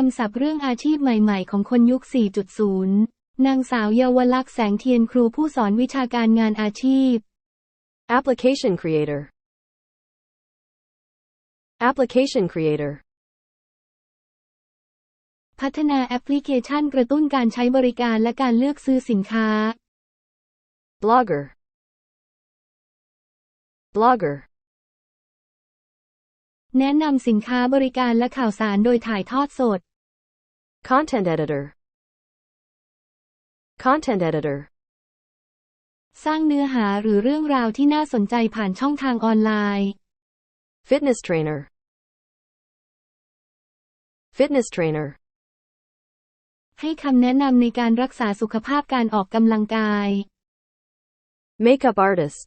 คำศัพท์เรื่องอาชีพใหม่ๆ ของคนยุค 4.0 นางสาวเยาวลักษณ์แสงเทียนครูผู้สอนวิชาการงานอาชีพ Application creator. Application creator. พัฒนาแอปพลิเคชันกระตุ้นการใช้บริการและการเลือกซื้อสินค้า Blogger. Blogger. แนะนำสินค้าบริการและข่าวสารโดยถ่ายทอดสด Content editor. Content editor. สร้างเนื้อหาหรือเรื่องราวที่น่าสนใจผ่านช่องทางออนไลน์ Fitness trainer. Fitness trainer. ให้คำแนะนำในการรักษาสุขภาพการออกกำลังกาย Makeup artist.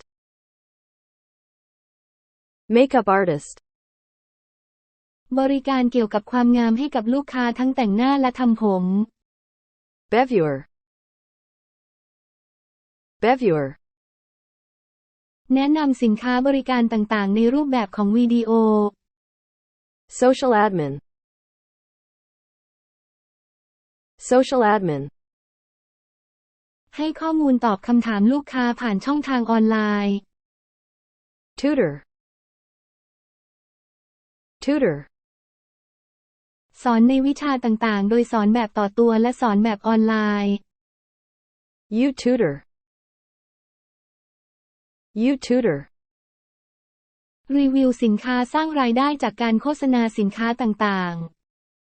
Makeup artist. บริการเกี่ยวกับความงามให้กับลูกค้าทั้งแต่งหน้าและทำผม Beviewer. Beviewer. แนะนำสินค้าบริการต่างๆ ในรูปแบบของวิดีโอ Social admin. Social admin. ให้ข้อมูลตอบคำถามลูกค้าผ่านช่องทางออนไลน์ Tutor. Tutor. สอนในวิชาต่างๆ โดยสอนแบบต่อตัวและสอนแบบออนไลน์ You tutor. You tutor. รีวิวสินค้าสร้างรายได้จากการโฆษณาสินค้าต่างๆ